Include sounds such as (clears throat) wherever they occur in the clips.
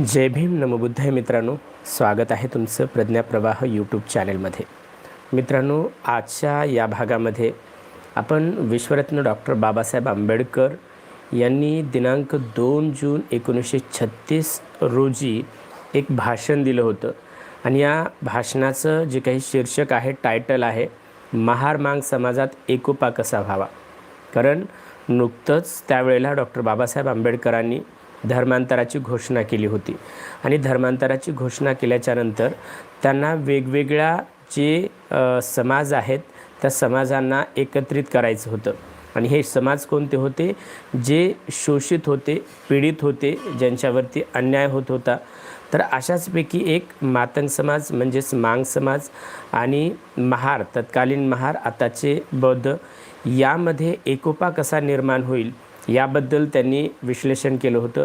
जय भीम. नमबुद्धाय मित्रांनो. स्वागत आहे तुमचं प्रज्ञाप्रवाह यूट्यूब चॅनेलमध्ये मित्रांनो आजच्या या भागामध्ये आपण विश्वरत्न डॉक्टर बाबासाहेब आंबेडकर यांनी दिनांक दोन जून एकोणीसशे छत्तीस रोजी एक भाषण दिलं होतं. आणि या भाषणाचं जे काही शीर्षक आहे टायटल आहे महार मांग समाजात एकोपा कसा व्हावा? कारण नुकतंच त्यावेळेला डॉक्टर बाबासाहेब आंबेडकरांनी धर्मांतराची घोषणा केली होती. आणि धर्मांतराची घोषणा केल्याच्यानंतर त्यांना वेगवेगळ्या जे समाज आहेत त्या समाजांना एकत्रित करायचं होतं. आणि हे समाज कोणते होते? जे शोषित होते पीडित होते ज्यांच्यावरती अन्याय होत होता. तर अशाचपैकी एक मातंग समाज म्हणजेच मांग समाज आणि महार तत्कालीन महार आताचे बौद्ध यामध्ये एकोपा कसा निर्माण होईल? याबद्दल त्यांनी विश्लेषण केलं होतं.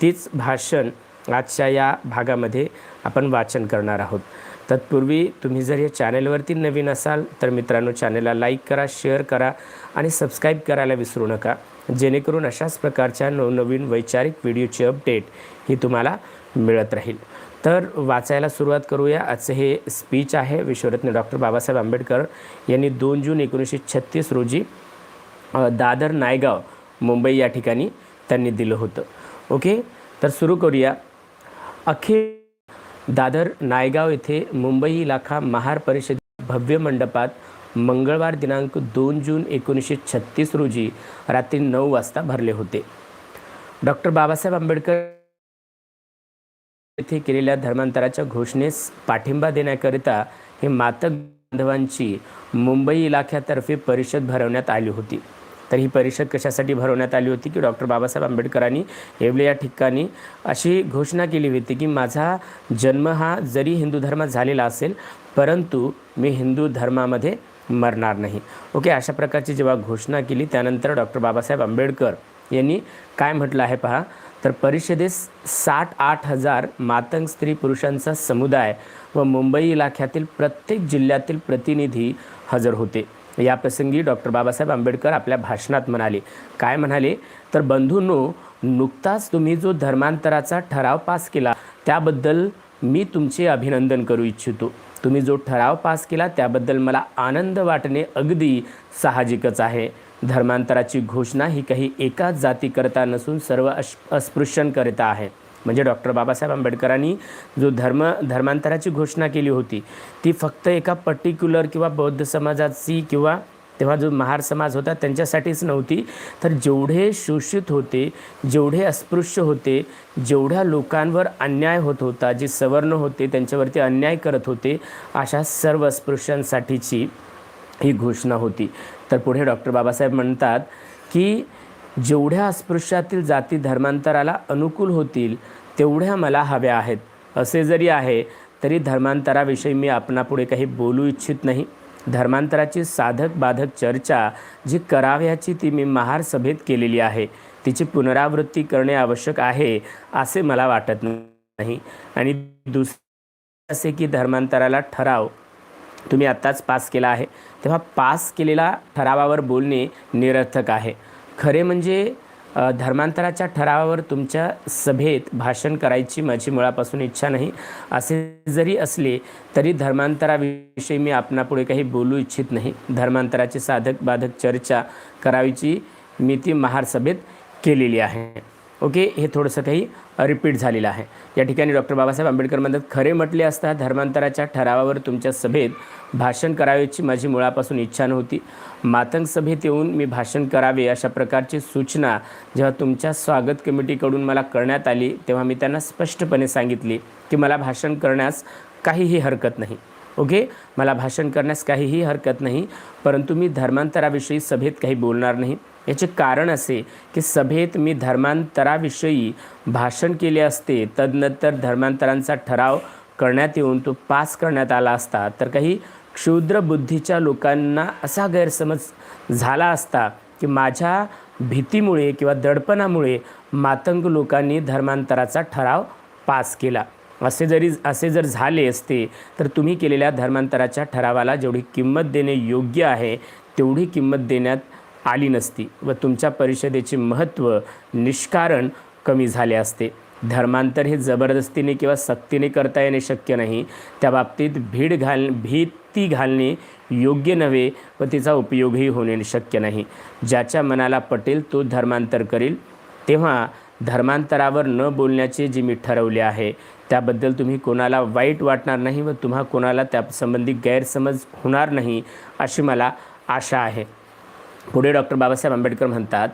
तीच भाषण आजच्या या भागामध्ये आपण वाचन करणार आहोत. तत्पूर्वी तुम्ही जर या चॅनेलवरती नवीन असाल तर मित्रांनो चॅनेलला लाईक करा शेअर करा आणि सबस्क्राईब करायला विसरू नका. जेणेकरून अशाच प्रकारच्या नवनवीन वैचारिक व्हिडिओची अपडेट ही तुम्हाला मिळत राहील. तर वाचायला सुरुवात करूया. आजचं हे स्पीच आहे विश्वरत्न डॉक्टर बाबासाहेब आंबेडकर यांनी दोन जून एकोणीसशे छत्तीस रोजी दादर नायगाव मुंबई या ठिकाणी त्यांनी दिलं होतं. ओके? तर सुरू करूया. अखिल दादर नायगाव येथे मुंबई इलाखा महार परिषद भव्य मंडपात मंगळवार दिनांक दोन जून एकोणीसशे छत्तीस रोजी रात्री नऊ वाजता भरले होते. डॉक्टर बाबासाहेब आंबेडकर येथे केलेल्या धर्मांतराच्या घोषणेस पाठिंबा देण्याकरिता हे मातक बांधवांची मुंबई इलाख्यातर्फे परिषद भरवण्यात आली होती. तर ही परिषद कशासाठी भरवण्यात आली होती की डॉक्टर बाबासाहेब आंबेडकरांनी येवले या ठिकाणी अशी घोषणा केली होती की माझा जन्म हा जरी हिंदू धर्मात झालेला असेल परंतु मी हिंदू धर्मामध्ये मरणार नाही. ओके अशा प्रकारची जेव्हा घोषणा केली त्यानंतर डॉक्टर बाबासाहेब आंबेडकर यांनी काय म्हटलं आहे पहा तर परिषदेस साठ आठ हजार मातंग स्त्री पुरुषांचा समुदाय व मुंबई इलाख्यातील प्रत्येक जिल्ह्यातील प्रतिनिधी हजर होते. या प्रसंगी डॉक्टर बाबासाहेब आंबेडकर आपल्या भाषणात म्हणाले. काय म्हणाले? तर बंधूंनो नुकताच तुम्ही जो धर्मांतराचा ठराव पास केला त्याबद्दल मी तुमचे अभिनंदन करू इच्छितो. तुम्ही जो ठराव पास केला त्याबद्दल मला आनंद वाटणे अगदी साहजिकच आहे. धर्मांतराची घोषणा ही काही एकाच जातीकरता नसून सर्व अश अस्पृश्यांकरिता आहे. म्हणजे डॉक्टर बाबासाहेब आंबेडकरांनी जो धर्म धर्मांतराची घोषणा केली होती ती फक्त एका पर्टिक्युलर किंवा बौद्ध समाजाची किंवा तेव्हा जो महार समाज होता त्यांच्यासाठीच नव्हती तर जेवढे शोषित होते जेवढे अस्पृश्य होते जेवढ्या लोकांवर अन्याय होत होता जे सवर्ण होते त्यांच्यावरती अन्याय करत होते अशा सर्व अस्पृश्यांसाठीची ही घोषणा होती. तर पुढे डॉक्टर बाबासाहेब म्हणतात की जेवढ्या अस्पृश्यातील जाती धर्मांतराला अनुकूल होतील तेवढ्या मला हव्या आहेत. असे जरी आहे तरी धर्मांतराविषयी मी आपणापुढे काही बोलू इच्छित नाही. धर्मांतराची साधक बाधक चर्चा जी कराव्याची ती मी महार सभेत केलेली आहे तिची पुनरावृत्ती करणे आवश्यक आहे असे मला वाटत नाही. आणि दुसरे असे की धर्मांतराला ठराव तुम्ही आत्ताच पास केला आहे तेव्हा पास केलेला ठरावावर बोलणे निरर्थक आहे. खरे म्हणजे धर्मांतराच्या ठरावावर तुमच्या सभेत भाषण करायची माझी मुळापासून इच्छा नाही. असे जरी असले तरी धर्मांतराविषयी मी आपणापुढे काही बोलू इच्छित नाही. धर्मांतराची साधक बाधक चर्चा करावीची मी ती महार सभेत केलेली आहे. ओके हे थोडंसं काही रिपीट झालेलं आहे. या ठिकाणी डॉक्टर बाबासाहेब आंबेडकर म्हणतात खरे म्हटले असता धर्मांतराच्या ठरावावर तुमच्या सभेत भाषण करावेची माझी मुळापासून इच्छा नव्हती. मातंग सभेत येऊन मी भाषण करावे अशा प्रकारची सूचना जेव्हा तुमच्या स्वागत कमिटीकडून मला करण्यात आली तेव्हा मी त्यांना स्पष्टपणे सांगितली की मला भाषण करण्यास काहीही हरकत नाही. ओके मला भाषण करण्यास काहीही हरकत नाही परंतु मी धर्मांतराविषयी सभेत काही बोलणार नाही. याचे कारण असे की सभेत मी धर्मांतराविषयी भाषण केले असते तदनंतर धर्मांतरांचा ठराव करण्यात येऊन तो पास करण्यात आला असता. तर काही क्षुद्र बुद्धीच्या लोकांना असा गैरसमज झाला असता की माझ्या भीतीमुळे किंवा दडपणामुळे मातंग लोकांनी धर्मांतराचा ठराव पास केला. असे जरी असे जर झाले असते तर तुम्ही केलेल्या धर्मांतराच्या ठरावाला जेवढी किंमत देणे योग्य आहे तेवढी किंमत देण्यात आली नसती व तुमच्या परिषदेचे महत्त्व निष्कारण कमी झाले असते. धर्मांतर हे जबरदस्तीने किंवा सक्तीने करता येणे शक्य नाही. त्या बाबतीत भीड घाल भीती घालणे योग्य नव्हे व तिचा उपयोगही होणे शक्य नाही. ज्याच्या मनाला पटेल तो धर्मांतर करेल. तेव्हा धर्मांतरावर न बोलण्याचे जे मी ठरवले आहे त्याबद्दल तुम्ही कोणाला वाईट वाटणार नाही व तुम्हा कोणाला त्यासंबंधी गैरसमज होणार नाही अशी मला आशा आहे. पुढे डॉक्टर बाबासाहेब आंबेडकर म्हणतात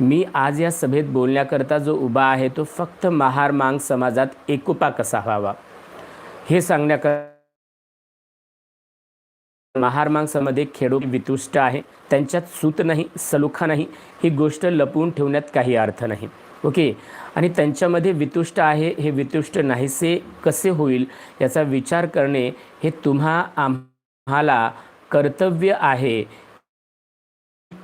मी आज या सभेत बोलण्याकरता जो उभा आहे तो फक्त महार मांग समाजात एकोपा कसा व्हावा? हे सांगण्याकर महार माणसामध्ये खेडो वितुष्ट आहे. त्यांच्यात सूत नाही सलोखा नाही. ही गोष्ट लपवून ठेवण्यात काही अर्थ नाही. ओके? आणि त्यांच्यामध्ये वितुष्ट आहे हे वितुष्ट नाहीसे कसे होईल याचा विचार करणे हे तुम्हा आम्हाला कर्तव्य आहे.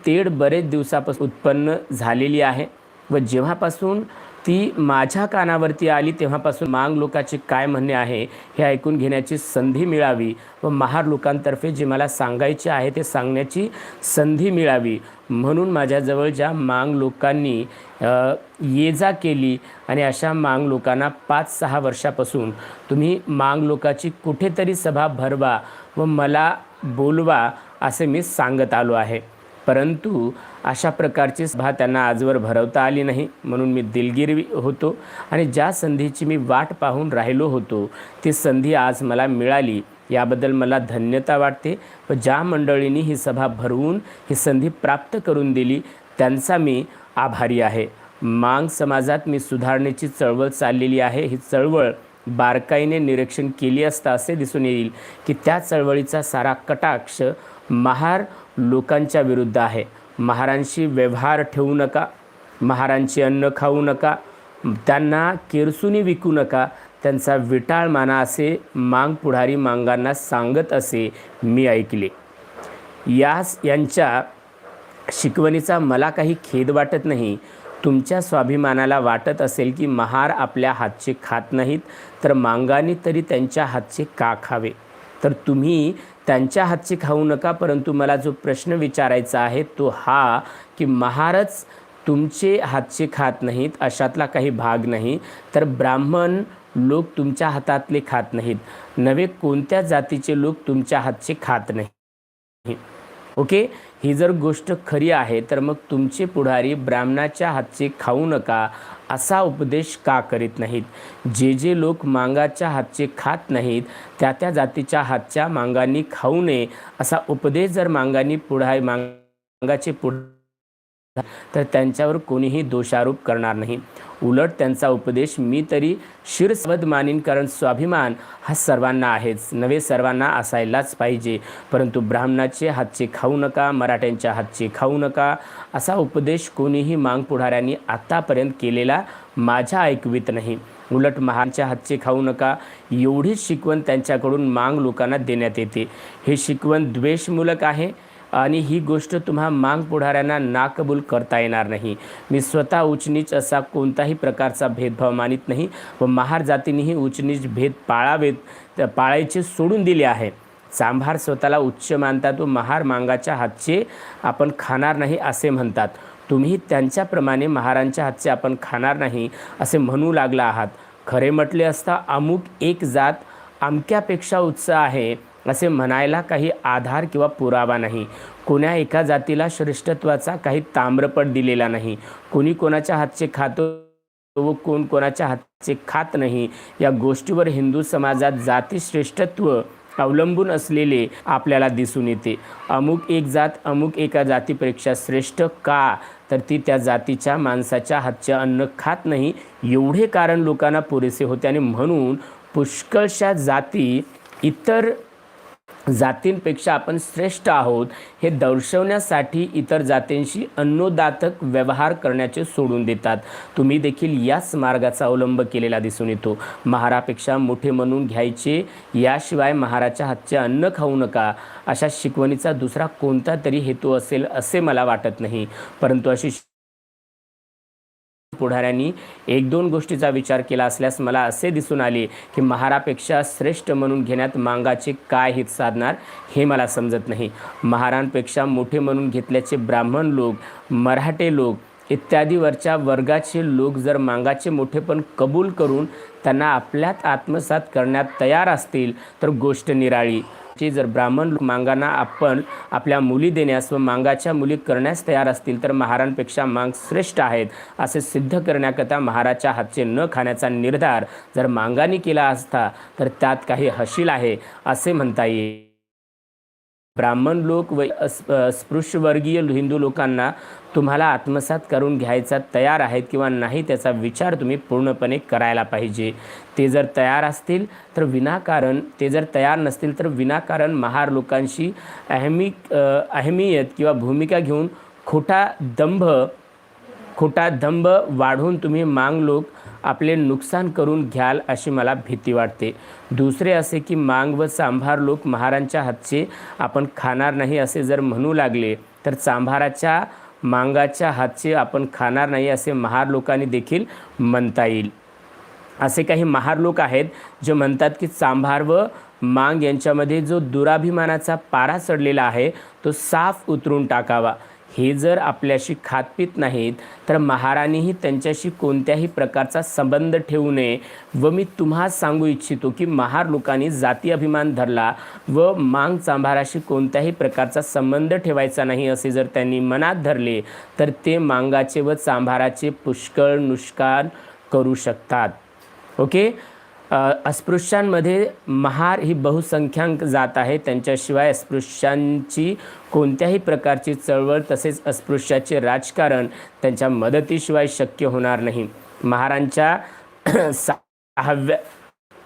तेढ बरेच दिवसापासून उत्पन्न झालेली आहे व जेव्हापासून ती माझ्या कानावरती आली तेव्हापासून मांग लोकाचे काय म्हणणे आहे हे ऐकून घेण्याची संधी मिळावी व महार लोकांतर्फे जे मला सांगायचे आहे ते सांगण्याची संधी मिळावी. म्हणून माझ्याजवळ ज्या मांग लोकांनी ये जा केली आणि अशा मांग लोकांना पाच सहा वर्षापासून तुम्ही मांग लोकाची कुठेतरी सभा भरवा व मला बोलवा असे मी सांगत आलो आहे. परंतु अशा प्रकारची सभा त्यांना आजवर भरवता आली नाही. म्हणून मी दिलगिरी होतो आणि ज्या संधीची मी वाट पाहून राहिलो होतो ती संधी आज मला मिळाली. याबद्दल मला धन्यता वाटते व ज्या मंडळींनी ही सभा भरवून ही संधी प्राप्त करून दिली त्यांचा मी आभारी आहे. मांग समाजात मी सुधारणेची चळवळ चाललेली आहे. ही चळवळ बारकाईने निरीक्षण केली असता असे दिसून येईल की त्या चळवळीचा सारा कटाक्ष महार लोकांच्या विरुद्ध आहे. महारांशी व्यवहार ठेवू नका. महारांची अन्न खाऊ नका. त्यांना केरसुनी विकू नका. त्यांचा विटाळ माना असे मांग पुढारी मांगांना सांगत असे मी ऐकले. यास यांच्या शिकवणीचा मला काही खेद वाटत नाही. तुमच्या स्वाभिमानाला वाटत असेल की महार आपल्या हातचे खात नाहीत तर मांगाने तरी त्यांच्या हातचे का खावे? तर तुम्ही त्यांच्या हातचे खाऊ नका परंतु मला जो प्रश्न विचारायचा आहे तो हा की महारच तुमचे हातचे खात नाहीत अशातला काही भाग नाही तर ब्राह्मण लोक तुमच्या हातातले खात नाहीत. नवे कोणत्या जातीचे लोक तुमच्या हातचे खात नाही ओके? ही जर गोष्ट खरी आहे तर मग तुमचे पुढारी ब्राह्मणाच्या हातचे खाऊ नका असा उपदेश का करीत नाहीत? जे जे लोक मांगाच्या हातचे खात नाहीत त्या त्या जातीच्या हातच्या मांगांनी खाऊ नये असा उपदेश जर मांगांनी पुढारी मांगाचे पुढ तर त्यांच्यावर कोणीही दोषारोप करणार नाही. उलट त्यांचा उपदेश मी तरी शिरसवद मानीन कारण स्वाभिमान हा सर्वांना आहेच. नवे सर्वांना असायलाच पाहिजे. परंतु ब्राह्मणाचे हातचे खाऊ नका मराठ्यांच्या हातचे खाऊ नका. असा उपदेश कोणीही मांग पुढाऱ्यांनी आत्तापर्यंत केलेला माझ्या ऐकवीत नाही. उलट महानच्या हातचे खाऊ नका एवढीच शिकवण त्यांच्याकडून मांग लोकांना देण्यात येते. हे शिकवण द्वेषमूलक आहे आणि ही गोष्ट तुम्हा मांग पुढाऱ्यांना नाकबूल करता येणार नाही. मी स्वतः उचनीच असा कोणताही प्रकारचा भेदभाव मानित नाही व महार जातीनेही उचनीच भेद पाळावेत पाळायचे सोडून दिले आहे. सांभार स्वतःला उच्च मानतात व महार मांगाच्या हातचे आपण खाणार नाही असे म्हणतात. तुम्ही त्यांच्याप्रमाणे महारांच्या हातचे आपण खाणार नाही असे म्हणू लागला आहात. खरे म्हटले असता अमुक एक जात अमक्यापेक्षा उच्च आहे. असे म्हणायला काही आधार किंवा पुरावा नाही. कोण्या एका जातीला श्रेष्ठत्वाचा काही ताम्रपट दिलेला नाही. कोणी कोणाच्या हातचे खातो व कोण कोणाच्या हातचे खात नाही. या गोष्टीवर हिंदू समाजात जाती श्रेष्ठत्व अवलंबून असलेले आपल्याला दिसून येते. अमुक एक जात अमुक एका जातीपेक्षा श्रेष्ठ का? तर ती त्या जातीच्या माणसाच्या हातचे अन्न खात नाही. एवढे कारण लोकांना पुरेसे होते आणि म्हणून पुष्कळशा जाती इतर जातींपेक्षा आपण श्रेष्ठ आहोत हे दर्शवण्यासाठी इतर जातींशी अन्नोदातक व्यवहार करण्याचे सोडून देतात. तुम्ही देखील याच मार्गाचा अवलंब केलेला दिसून येतो. महारापेक्षा मोठे म्हणून घ्यायचे याशिवाय महाराच्या हातचे अन्न खाऊ नका. अशा शिकवणीचा दुसरा कोणता तरी हेतू असेल असे मला वाटत नाही. परंतु अशी पुढाऱ्यांनी एक दोन गोष्टीचा विचार केला असल्यास मला असे दिसून आले की महारापेक्षा श्रेष्ठ म्हणून घेण्यात मांगाचे काय हित साधणार हे मला समजत नाही. महारांपेक्षा मोठे म्हणून घेतल्याचे ब्राह्मण लोक मराठे लोक इत्यादीवरच्या वर्गाचे लोक जर मांगाचे मोठेपण कबूल करून त्यांना आपल्यात आत्मसात करण्यात तयार असतील तर गोष्ट निराळी. ची जर ब्राह्मण मांगांना आपण आपल्या मुली देण्यास व मांगाच्या मुली करण्यास तयार असतील तर महारांपेक्षा मांग श्रेष्ठ आहेत असे सिद्ध करण्याकरता महाराजच्या हातचे न खाण्याचा निर्धार जर मांगाने केला असता तर त्यात काही हशील आहे असे म्हणता येईल. ब्राह्मण लोक व अस- अस्पृश्यवर्गीय हिंदू लोकांना तुम्हाला आत्मसात करून घ्यायचा तयार आहेत किंवा नाही त्याचा विचार तुम्ही पूर्णपणे करायला पाहिजे. ते जर तयार असतील तर विनाकारण ते जर तयार नसतील तर विनाकारण महार लोकांशी अहमी अहमियत किंवा भूमिका घेऊन खोटा दंभ खोटा दंभ वाढवून तुम्ही मांग लोक आपले नुकसान करून घ्याल अशी मला भीती वाटते. दुसरे असे की मांग व चांभार लोक महारांच्या हातचे आपण खाणार नाही असे जर म्हणू लागले तर चांभाराच्या मांगाच्या हातचे आपण खाणार नाही असे महार लोकांनी देखील म्हणता येईल. असे काही महार लोक आहेत जे म्हणतात की चांभार व मांग यांच्यामध्ये जो दुराभिमानाचा पारा चढलेला आहे तो साफ उतरून टाकावा. हे जर आपल्याशी खातपीत नाहीत तर महाराणीही त्यांच्याशी कोणत्याही प्रकारचा संबंध ठेवू नये. व मी तुम्हा सांगू इच्छितो की महार लोकांनी जाती अभिमान धरला व मांग चांभाराशी कोणत्याही प्रकारचा संबंध ठेवायचा नाही असे जर त्यांनी मनात धरले तर ते मांगाचे व चांभाराचे पुष्कळ नुष्कान करू शकतात. ओके? अस्पृश्यांमध्ये महार ही बहुसंख्याक जात आहे. त्यांच्याशिवाय अस्पृश्यांची कोणत्याही प्रकारची चळवळ तसेच अस्पृश्याचे राजकारण त्यांच्या मदतीशिवाय शक्य होणार नाही. महारांच्या (clears throat) सहाव्या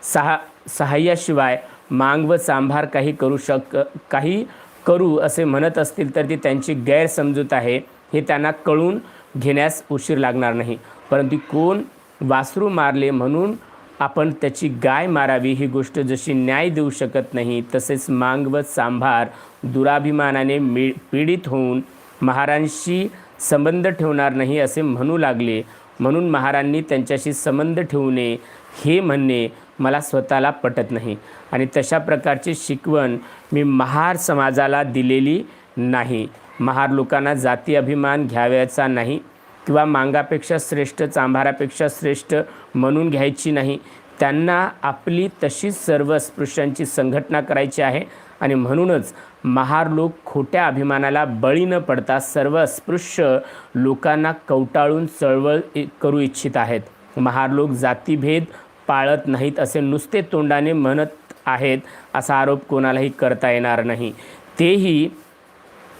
सहा सहाय्याशिवाय मांग व सांभार काही करू शक काही करू असे म्हणत असतील तर ती त्यांची गैरसमजूत आहे. हे त्यांना कळून घेण्यास उशीर लागणार नाही. परंतु कोण वासरू मारले म्हणून आपण त्याची गाय मारावी ही गोष्ट जशी न्याय देऊ शकत नाही तसेच मांग व सांभार दुराभिमानाने मि पीडित होऊन महारांशी संबंध ठेवणार नाही असे म्हणू लागले. म्हणून महारांनी त्यांच्याशी संबंध ठेवू नये हे म्हणणे मला स्वतःला पटत नाही. आणि तशा प्रकारची शिकवण मी महार समाजाला दिलेली नाही. महार लोकांना जाती अभिमान घ्यावयाचा नाही किंवा मांगापेक्षा श्रेष्ठ चांभारापेक्षा श्रेष्ठ म्हणून घ्यायची नाही. त्यांना आपली तशीच सर्व स्पृश्यांची संघटना करायची आहे आणि म्हणूनच महार लोक खोट्या अभिमानाला बळी न पडता सर्व अस्पृश्य लोकांना कवटाळून चळवळ इ- करू इच्छित आहेत. महार लोक जातीभेद पाळत नाहीत असे नुसते तोंडाने म्हणत आहेत असा आरोप कोणालाही करता येणार नाही. तेही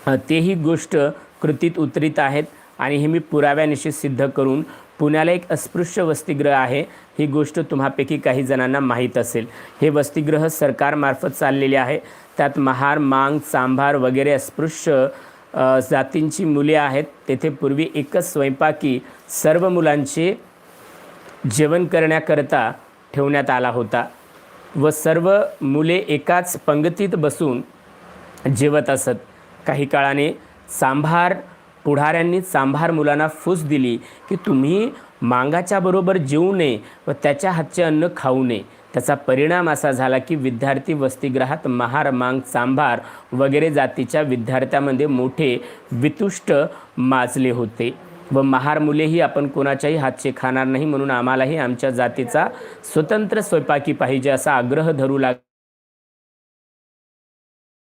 तेही गोष्ट कृतीत उतरीत आहेत आणि हे मी पुराव्यानिशी सिद्ध करून पुण्याला एक अस्पृश्य वसतिगृह आहे. ही गोष्ट तुम्हापैकी काही जणांना माहीत असेल. हे वसतिगृह सरकारमार्फत चाललेले आहे. त्यात महार मांग चांभार वगैरे अस्पृश्य जातींची मुले आहेत. तेथे पूर्वी एकच स्वयंपाकी सर्व मुलांचे जेवण करण्याकरता ठेवण्यात आला होता व सर्व मुले एकाच पंगतीत बसून जेवत असत. काही काळाने सांभार पुढाऱ्यांनी सांभार मुलांना फूस दिली की तुम्ही मांगाच्या बरोबर जेवू नये व त्याच्या हातचे अन्न खाऊ नये. त्याचा परिणाम असा झाला की विद्यार्थी वसतिगृहात महार मांग सांभार वगैरे जातीच्या विद्यार्थ्यामध्ये मोठे वितुष्ट माजले होते. व महार मुलेही आपण कोणाच्याही हातचे खाणार नाही म्हणून आम्हालाही आमच्या जातीचा स्वतंत्र स्वयंपाकी पाहिजे असा आग्रह धरू लाग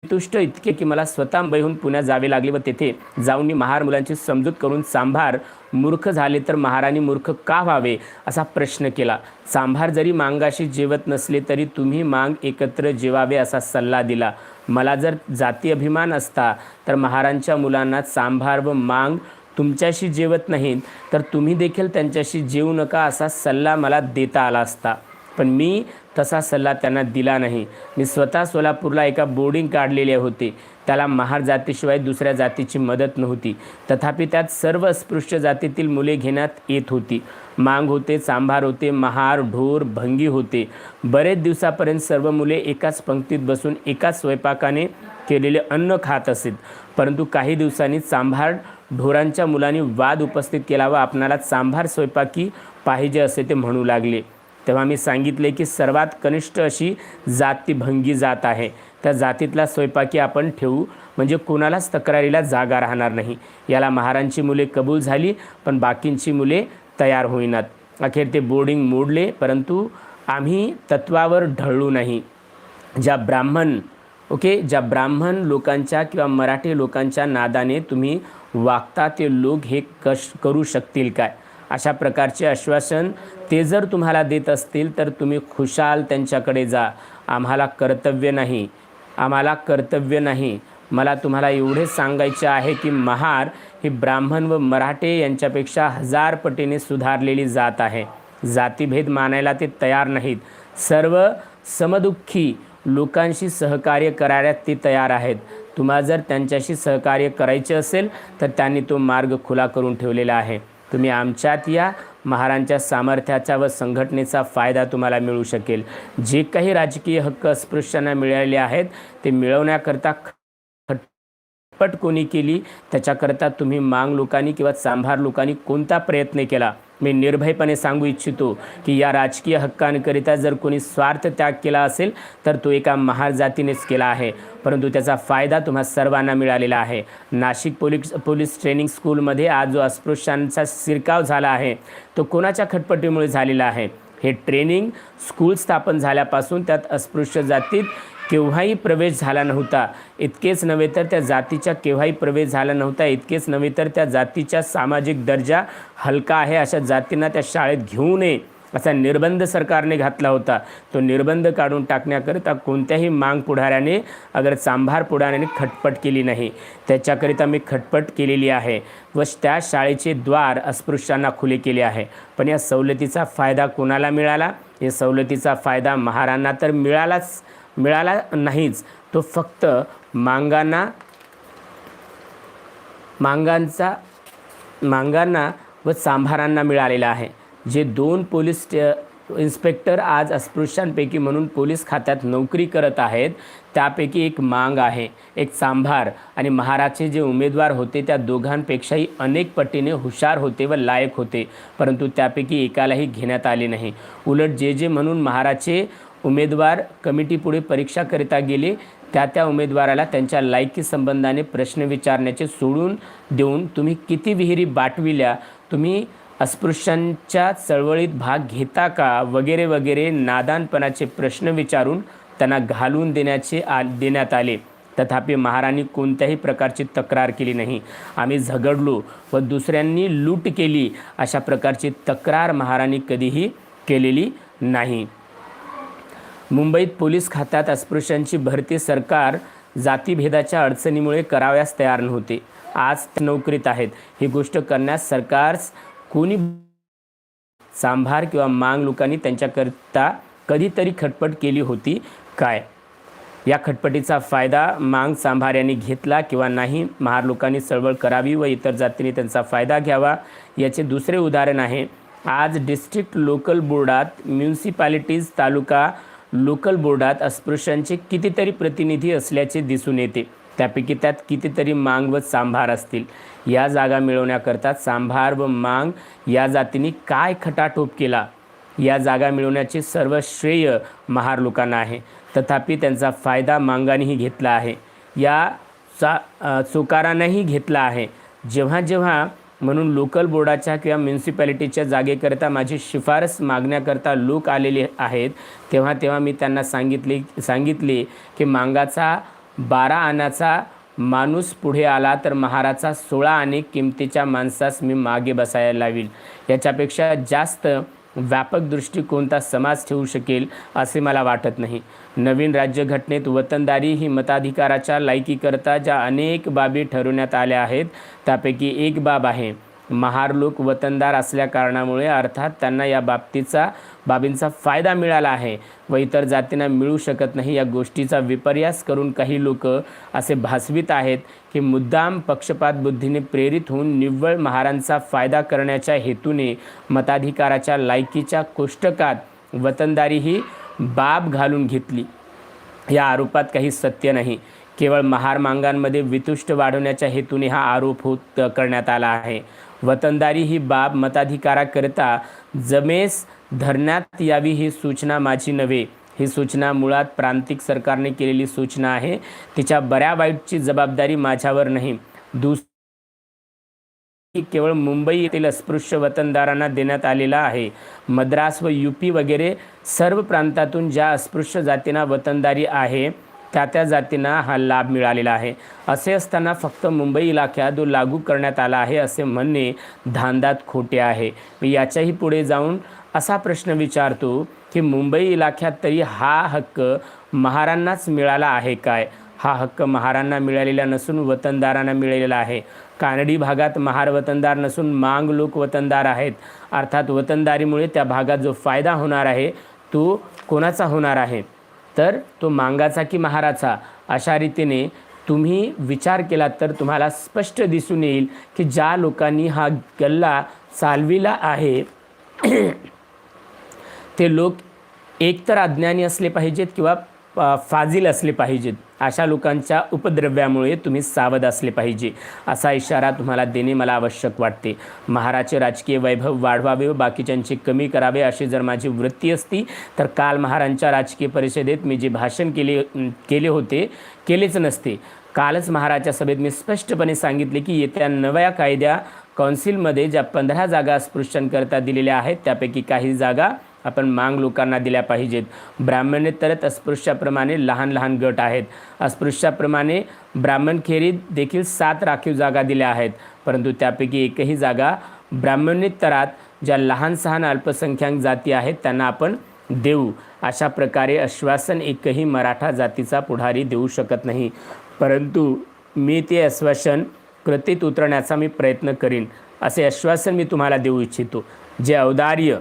तुष्ट इतके की मला स्वतः मुंबईहून पुण्यात जावे लागले व तेथे जाऊन मी महार मुलांची समजूत करून सांभार मूर्ख झाले तर महाराणी मूर्ख का व्हावे असा प्रश्न केला. सांभार जरी मांगाशी जेवत नसले तरी तुम्ही मांग एकत्र जेवावे असा सल्ला दिला. मला जर जाती अभिमान असता तर महारांच्या मुलांना सांभार व मांग तुमच्याशी जेवत नाहीत तर तुम्ही देखील त्यांच्याशी जेवू नका असा सल्ला मला देता आला असता. पण मी तसा सल्ला त्यांना दिला नाही. मी स्वतः सोलापूरला एका बोर्डिंग काढलेले होते. त्याला महार जातीशिवाय दुसऱ्या जातीची मदत नव्हती. तथापि त्यात सर्व अस्पृश्य जातीतील मुले घेण्यात येत होती. मांग होते सांभार होते महार ढोर भंगी होते. बरेच दिवसापर्यंत सर्व मुले एकाच पंक्तीत बसून एकाच स्वयंपाकाने केलेले अन्न खात असत. परंतु काही दिवसांनी सांभार ढोरांच्या मुलांनी वाद उपस्थित केला व आपणाला सांभार स्वयंपाकी पाहिजे असे ते म्हणू लागले. तेव्हा मी सांगितले की सर्वात कनिष्ठ अशी जात ती भंगी जात आहे. त्या जातीतला स्वयंपाकी आपण ठेवू म्हणजे कोणालाच तक्रारीला जागा राहणार नाही. याला महारांची मुले कबूल झाली पण बाकींची मुले तयार होईनात. अखेर ते बोर्डिंग मोडले परंतु आम्ही तत्वावर ढळलो नाही. ज्या ब्राह्मण ओके ज्या ब्राह्मण लोकांच्या किंवा मराठी लोकांच्या नादाने तुम्ही वागता ते लोक हे कश करू शकतील काय? अशा प्रकारचे आश्वासन ते जर तुम्हाला देत असतील तर तुम्ही खुशाल त्यांच्याकडे जा. आम्हाला कर्तव्य नाही. आम्हाला कर्तव्य नाही. मला तुम्हाला एवढे सांगायचे आहे की महार ही ब्राह्मण व मराठे यांच्यापेक्षा हजार पटीने सुधारलेली जात आहे. जातीभेद मानायला ते तयार नाहीत. सर्व समदुःखी लोकांशी सहकार्य करायला ते तयार आहेत. तुम्हाला जर त्यांच्याशी सहकार्य करायचे असेल तर त्यांनी तो मार्ग खुला करून ठेवलेला आहे. तुम्ही आमच्यात या. महारांच्या सामर्थ्याचा व संघटनेचा फायदा तुम्हाला मिळू शकेल. जे काही राजकीय हक्क अस्पृश्यांना मिळाले आहेत ते मिळवण्याकरता खटपट कोणी केली त्याच्याकरता तुम्ही मांग लोकांनी किंवा सांभार लोकांनी कोणता प्रयत्न केला? मी निर्भयपणे सांगू इच्छितो की या राजकीय हक्कांकरिता जर कोणी स्वार्थ त्याग केला असेल तर तो एका महार जातीनेच केला आहे. परंतु त्याचा फायदा तुम्हा सर्वांना मिळालेला आहे. नाशिक पोलीस पोलीस ट्रेनिंग स्कूलमध्ये आज जो अस्पृश्यांचा शिरकाव झाला आहे. तो कोणाच्या खटपटीमुळे झालेला आहे? हे ट्रेनिंग स्कूल स्थापन झाल्यापासून त्यात अस्पृश्य जातीत केव्हाही प्रवेश झाला नव्हता. इतकेच नव्हे तर त्या जातीच्या केव्हाही प्रवेश झाला नव्हता. इतकेच नव्हे तर त्या जातीच्या सामाजिक दर्जा हलका आहे अशा जातींना त्या शाळेत घेऊ नये असा निर्बंध सरकारने घातला होता. तो निर्बंध काढून टाकण्याकरिता कोणत्याही मांग पुढाऱ्याने अगर सांभार पुढाऱ्याने खटपट केली नाही. त्याच्याकरिता मी खटपट केलेली आहे. व त्या शाळेचे द्वार अस्पृश्यांना खुले केले आहे. पण या सवलतीचा फायदा कोणाला मिळाला? या सवलतीचा फायदा महारांना तर मिळालाच. मिळाला नाहीच. तो फक्त मांगांना मांगांचा मांगांना व सांभारांना मिळालेला आहे. जे दोन पोलीस इन्स्पेक्टर आज अस्पृश्यांपैकी म्हणून पोलीस खात्यात नोकरी करत आहेत त्यापैकी एक मांग आहे एक सांभार. आणि महाराजचे जे उमेदवार होते त्या दोघांपेक्षाही अनेक पटीने हुशार होते व लायक होते परंतु त्यापैकी एकालाही घेण्यात आले नाही. उलट जे जे म्हणून महाराजचे उमेदवार कमिटीपुढे परीक्षाकरिता गेले. त्या त्या उमेदवाराला त्यांच्या लायकी संबंधाने प्रश्न विचारण्याचे सोडून देऊन तुम्ही किती विहिरी बाटविल्या? तुम्ही अस्पृश्यांच्या चळवळीत भाग घेता का? वगैरे वगैरे नादानपणाचे प्रश्न विचारून त्यांना घालून देण्याचे आ देण्यात आले. तथापि महाराणी कोणत्याही प्रकारची तक्रार केली नाही. आम्ही झगडलो व दुसऱ्यांनी लूट केली. अशा प्रकारची तक्रार महाराणी कधीही केलेली नाही. मुंबईत पोलीस खात्यात अस्पृश्यांची भरती सरकार जातीभेदाच्या अडचणीमुळे कराव्यास तयार नव्हते. आज ते नोकरीत आहेत. ही गोष्ट करण्यास सरकार कोणी सांभार किंवा मांग लोकांनी त्यांच्याकरता कधीतरी खटपट केली होती काय? या खटपटीचा फायदा मांग सांभार यांनी घेतला किंवा नाही महार लोकांनी चळवळ करावी व इतर जातींनी त्यांचा फायदा घ्यावा याचे दुसरे उदाहरण आहे. आज डिस्ट्रिक्ट लोकल बोर्डात म्युन्सिपालिटीज तालुका लोकल बोर्डात अस्पृश्यांचे कितीतरी प्रतिनिधी असल्याचे दिसून येते. त्यापैकी त्यात कितीतरी मांग व सांभार असतील. या जागा मिळवण्याकरता सांभार व मांग या जातीने काय खटाटोप केला? या जागा मिळवण्याचे सर्व श्रेय महार लोकांना आहे. तथापि त्यांचा फायदा मांगानेही घेतला आहे. या चा चोकारांनाही घेतला आहे. जेव्हा जेव्हा म्हणून लोकल बोर्डाच्या किंवा म्युन्सिपॅलिटीच्या जागेकरता माझी शिफारस मागण्याकरता लोक आलेले आहेत. तेव्हा तेव्हा मी त्यांना सांगितले सांगितले की मांगाचा बारा आणाचा माणूस पुढे आला तर महाराचा सोळा आणि किमतीच्या माणसास मी मागे बसायला लावील याच्यापेक्षा जास्त व्यापक दृष्टिकोनता समाज ठेवू शकेल असे मला वाटत नाही. नवीन राज्यघटनेत वतनदारी ही मताधिकाराच्या लायकीकरता ज्या अनेक बाबी ठरवण्यात आल्या आहेत त्यापैकी एक बाब आहे. महार लोक वतनदार असल्या कारणामुळे अर्थात त्यांना या बाबतीचा बाबींचा फायदा मिळाला आहे व इतर जातींना मिळू शकत नाही. या गोष्टीचा विपर्यास करून काही लोक असे भासवित आहेत की मुद्दाम पक्षपात बुद्धीने प्रेरित होऊन निव्वळ महारांचा फायदा करण्याच्या हेतूने मताधिकाराच्या लायकीच्या कोष्टकात वतनदारी ही बाब घालून घेतली. या आरोपात काही सत्य नाही. केवळ महार मांगांमध्ये वितुष्ट वाढवण्याच्या हेतूने हा आरोप होत करण्यात आला आहे. वतनदारी ही बाब मताधिकाराकरता जमेस धरण्यात यावी ही सूचना माझी नव्हे. ही सूचना मुळात प्रांतिक सरकारने केलेली सूचना आहे. तिच्या बऱ्या वाईटची जबाबदारी माझ्यावर नाही. दुस केवळ मुंबई येथील अस्पृश्य वतनदारांना देण्यात आलेला आहे. मद्रास व यूपी वगैरे सर्व प्रांतातून ज्या अस्पृश्य जातींना वतनदारी आहे त्या त्या जातींना हा लाभ मिळालेला आहे. असे असताना फक्त मुंबई इलाख्यात जो लागू करण्यात आला आहे असे म्हणणे धांदात खोटे आहे. मी याच्याही पुढे जाऊन असा प्रश्न विचारतो की मुंबई इलाख्यात तरी हा हक्क महारांनाच मिळाला आहे काय? हा हक्क महारांना मिळालेला नसून वतनदारांना मिळालेला आहे. कानडी भागात महार वतनदार नसून मांग लोक वतनदार आहेत. अर्थात वतनदारीमुळे त्या भागात जो फायदा होणार आहे तो कोणाचा होणार आहे? तर तो मांगाचा की महाराचा अशा रीतीने तुम्ही विचार केलात तर तुम्हाला स्पष्ट दिसून येईल की ज्या लोकांनी हा गल्ला चालविला आहे ते लोक एकतर अज्ञानी असले पाहिजेत किंवा फाजील असले पाहिजेत. अशा लोकांच्या उपद्रव्यामुळे तुम्ही सावध असले पाहिजे. असा इशारा तुम्हाला देणे मला आवश्यक वाटते. महाराचे राजकीय वैभव वाढवावे व बाकीच्यांचे कमी करावे अशी जर माझी वृत्ती असती तर काल महारांच्या राजकीय परिषदेत मी जे भाषण केले केले होते केलेच नसते. कालच महाराजच्या सभेत मी स्पष्टपणे सांगितले की येत्या नव्या कायद्या कौन्सिलमध्ये ज्या पंधरा जागा स्पृश्यांकरता दिलेल्या आहेत त्यापैकी काही जागा आपण मांग लोकांना दिल्या पाहिजेत. ब्राह्मणेतरच अस्पृश्याप्रमाणे लहान लहान गट आहेत. अस्पृश्याप्रमाणे ब्राह्मणखेरीत देखील सात राखीव जागा दिल्या आहेत. परंतु त्यापैकी एकही जागा ब्राह्मणेतरात ज्या लहान सहान अल्पसंख्याक जाती आहेत त्यांना आपण देऊ. अशा प्रकारे आश्वासन एकही मराठा जातीचा पुढारी देऊ शकत नाही. परंतु मी ते आश्वासन कृतीत उतरण्याचा मी प्रयत्न करीन. असे आश्वासन मी तुम्हाला देऊ इच्छितो. जे औदार्य.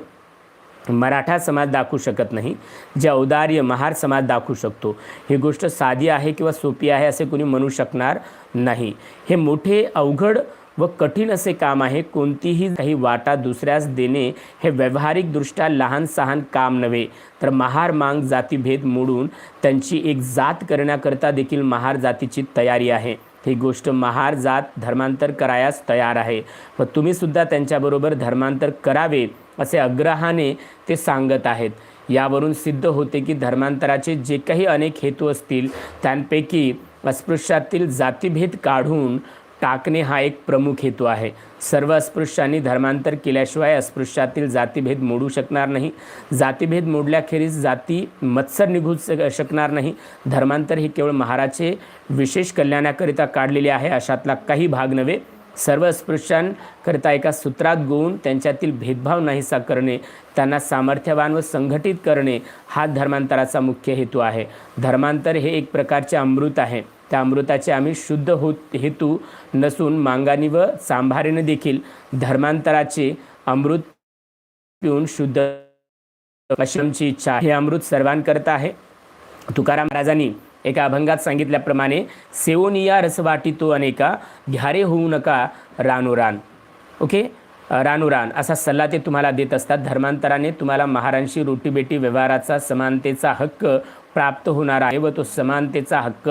मराठा समाज दाखवू शकत नाही जे औदार्य महार समाज दाखवू शकतो. ही गोष्ट साधी आहे किंवा सोपी आहे असे कोणी म्हणू शकणार नाही. हे मोठे अवघड व कठीण असे काम आहे. कोणतीही काही वाटा दुसऱ्यास देणे हे व्यावहारिकदृष्ट्या लहान सहान काम नव्हे. तर महार मांग जातीभेद मोडून त्यांची एक जात करण्याकरता देखील महार जातीची तयारी आहे. ही गोष्ट महार जात धर्मांतर करायास तयार आहे व तुम्हीसुद्धा त्यांच्याबरोबर धर्मांतर करावे असे अग्रहाने ते सांगत आहेत. यावरून सिद्ध होते की धर्मांतराचे जे काही अनेक हेतू असतील त्यांपैकी अस्पृश्यातील जातीभेद काढून टाकणे हा एक प्रमुख हेतू आहे. सर्व अस्पृश्यांनी धर्मांतर केल्याशिवाय अस्पृश्यातील जातीभेद मोडू शकणार नाही. जातीभेद मोडल्याखेरीज जाती मत्सर निघू शकणार नाही. धर्मांतर हे केवळ महाराचे विशेष कल्याणाकरिता काढलेले आहे अशातला काही भाग नव्हे. सर्व अस्पृश्यांकरता एका सूत्रात गोवून त्यांच्यातील भेदभाव नाहीसा करणे त्यांना सामर्थ्यवान व संघटित करणे हा धर्मांतराचा मुख्य हेतू आहे. धर्मांतर हे एक प्रकारचे अमृत आहे. त्या अमृताचे आम्ही शुद्ध होत हेतू नसून मांगानी व सांभारीने देखील धर्मांतराचे अमृत पिऊन शुद्ध अशी इच्छा हे अमृत सर्वांकरता आहे. तुकाराम महाराजांनी एका अभंगात सांगितल्याप्रमाणे सेवोनिया रसवाटी तो अनेका घ्यारे होऊ नका रानोरान. ओके? रानोरान असा सल्ला ते तुम्हाला देत असतात. धर्मांतराने तुम्हाला महारांशी रोटीबेटी व्यवहाराचा समानतेचा हक्क प्राप्त होणार आहे व तो समानतेचा हक्क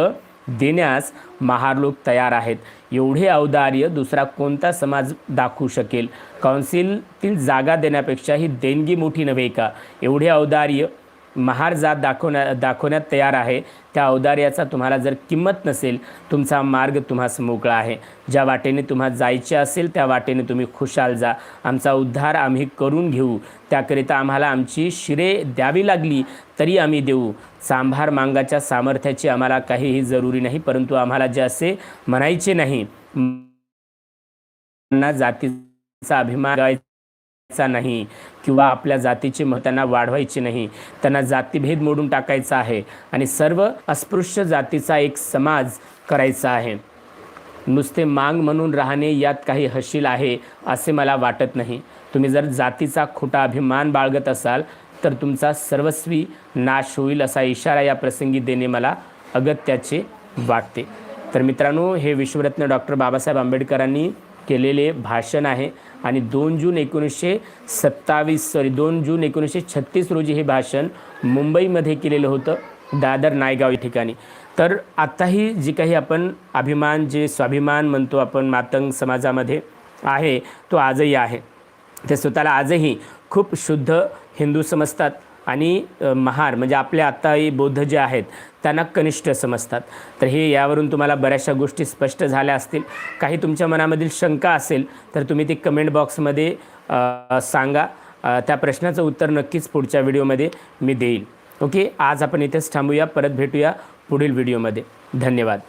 देण्यास महार लोक तयार आहेत. एवढे औदार्य दुसरा कोणता समाज दाखवू शकेल? कौन्सिलतील जागा देण्यापेक्षा ही देणगी मोठी नव्हे का? एवढे औदार्य महार जात दाखवण्या दाखवण्यात तयार आहे. त्या औदार्याचा तुम्हाला जर किंमत नसेल तुमचा मार्ग तुम्हास मोकळा आहे. ज्या वाटेने तुम्हाला जायचे असेल त्या वाटेने तुम्ही खुशाल जा. आमचा उद्धार आम्ही करून घेऊ. त्याकरिता आम्हाला आमची शिरे द्यावी लागली तरी आम्ही देऊ. सांभार मांगाच्या सामर्थ्याची आम्हाला काहीही जरुरी नाही परंतु आम्हाला जे असे म्हणायचे नाही जातीचा अभिमान नाही. किंवा आपल्या जातीचे मत त्यांना वाढवायचे नाही. त्यांना जातीभेद मोडून टाकायचा आहे आणि सर्व अस्पृश्य जातीचा एक समाज करायचा आहे. नुसते मांग म्हणून राहणे यात काही हशील आहे असे मला वाटत नाही. तुम्ही जर जातीचा खोटा अभिमान बाळगत असाल तर तुमचा सर्वस्वी नाश होईल असा इशारा या प्रसंगी देणे मला अगत्याचे वाटते. तर मित्रांनो हे विश्वरत्न डॉक्टर बाबासाहेब आंबेडकरांनी केलेले भाषण आहे. आणि दोन जून एकोणीसशे सत्तावीस सॉरी दोन जून एकोणीसशे छत्तीस रोजी हे भाषण मुंबईमध्ये केलेलं होतं दादर नायगाव या ठिकाणी. तर आत्ताही जी काही आपण अभिमान जे स्वाभिमान म्हणतो आपण मातंग समाजामध्ये आहे तो आजही आहे. ते स्वतःला आजही खूप शुद्ध हिंदू समजतात आणि महार म्हणजे आपले आत्ताही बौद्ध जे आहेत त्यांना कनिष्ठ समजतात. तर हे यावरून तुम्हाला बऱ्याचशा गोष्टी स्पष्ट झाल्या असतील. काही तुमच्या मनामधील शंका असेल तर तुम्ही ती कमेंट बॉक्समध्ये सांगा. त्या प्रश्नाचं उत्तर नक्कीच पुढच्या व्हिडिओमध्ये मी देईल. ओके? आज आपण इथेच थांबूया. परत भेटूया पुढील व्हिडिओमध्ये. धन्यवाद.